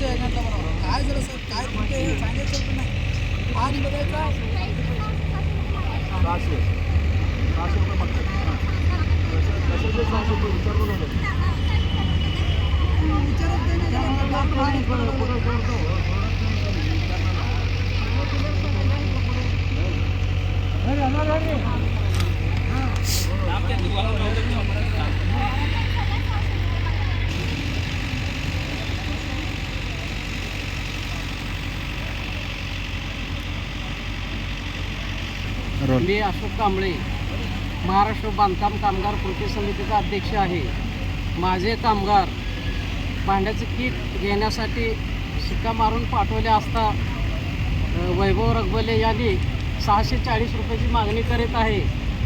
तुमच्या योजनेतला बनवा काय झालं सर काय तुमचे हे सांगायचं पण नाही. आणि बघायचा. सहाशे. सहाशे रुपये मागतात कशाचे सहाशे रुपये? विचार बघा विचारच नाही रोल मी अशोक कांबळे महाराष्ट्र बांधकाम कामगार कृती समितीचा अध्यक्ष आहे. माझे कामगार भांड्याचं किट घेण्यासाठी शिक्का मारून पाठवले असता वैभव रगबले यांनी सहाशे चाळीस रुपयाची मागणी करीत आहे.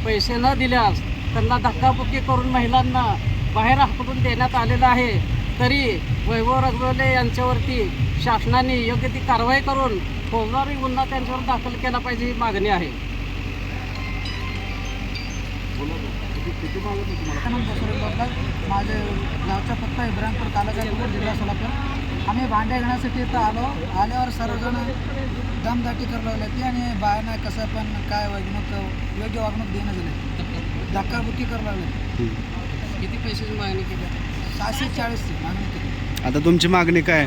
पैसे न दिल्यास त्यांना धक्काबुक्की करून महिलांना बाहेर हाकलून देण्यात आलेलं आहे. तरी वैभव रगबले यांच्यावरती शासनाने योग्य ती कारवाई करून फौजदारी गुन्हा त्यांच्यावर दाखल केला पाहिजे ही मागणी आहे बोला ना. किती किती मागत आहे तुम्हाला आनंद बसवले माझे गावचा पत्ता इब्राहिमपूर तालुका कुकर जिल्हा सोलापूर. आम्ही भांडे घेण्यासाठी इथं आलो. आल्यावर सर्वजण दमदाटी करू लागले. ती आणि बायांना कसं पण काय वागणूक योग्य वागणूक देणं झाले. धक्काबुक्की करू लागले. किती पैशाची मागणी केली? सहाशे चाळीसची मागणी केली. आता तुमची मागणी काय?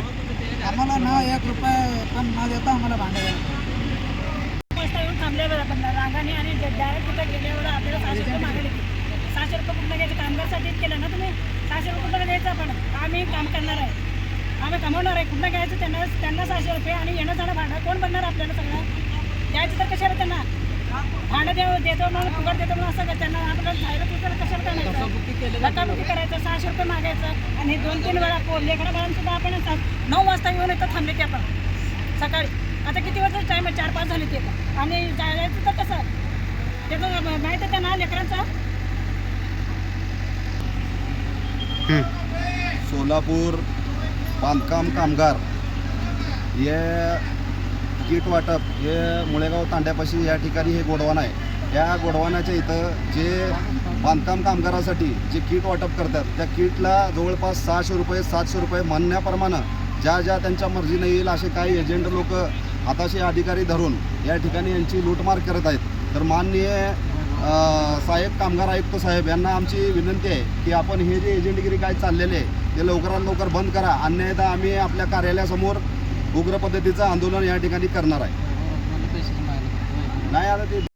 आम्हाला ना एक रुपये पण न देता आम्हाला भांडे घ्यायला वाजता येऊन थांबल्यावर आपण रांगाने आणि डायरेक्ट तिथं गेल्यावर आपल्याला सहाशे रुपये लागले. सहाशे रुपये कुठलं घ्यायचं कामगारसाठीच केलं ना तुम्ही? सहाशे रुपये कुठलं द्यायचं आपण. आम्ही काम करणार आहे. आम्ही कमवणार आहे. कुठलं घ्यायचं त्यांना त्यांना सहाशे रुपये आणि येणं जाणं भाडं कोण बनणार आपल्याला सगळं? द्यायचं तर कशाला त्यांना? भाडं देऊ देतो म्हणून फुकट देतो म्हणून असं का त्यांना? आपल्याला जाहिरात विचार कशाला करायचं धक्काबुक्की करायचं सहाशे रुपये मागायचं आणि दोन तीन वेळा लेकरा बाळांसुद्धा आपण नऊ वाजता येऊन इथं थांबले ते आपण. सकाळी. आता किती वाजता टाईम आहे? चार पाच झाले ते. आणि जायचं तर कसं? त्याचं माहीत आहे त्यांना लेकरांचा? सोलापूर बांधकाम कामगार. हे किट वाटप हे मुळेगाव तांड्यापाशी या ठिकाणी हे गोडवान आहे. या गोडवानाच्या इथं जे बांधकाम कामगारासाठी जे किट वाटप करतात त्या किटला जवळपास सहाशे रुपये सातशे रुपये म्हणण्याप्रमाणे ज्या ज्या त्यांच्या मर्जीने येईल असे काही एजंट लोक हाताशी अधिकारी धरून या ठिकाणी यांची लूटमार करत आहेत. तर माननीय साहेब कामगार आयुक्त साहेब यांना आमची विनंती आहे की आपण हे जे एजंटगिरी काय चाललेले आहे ते लवकरात लवकर बंद करा. अन्यथा आम्ही आपल्या कार्यालयासमोर उग्र पद्धतीचं आंदोलन या ठिकाणी करणार आहे. नाही आता ते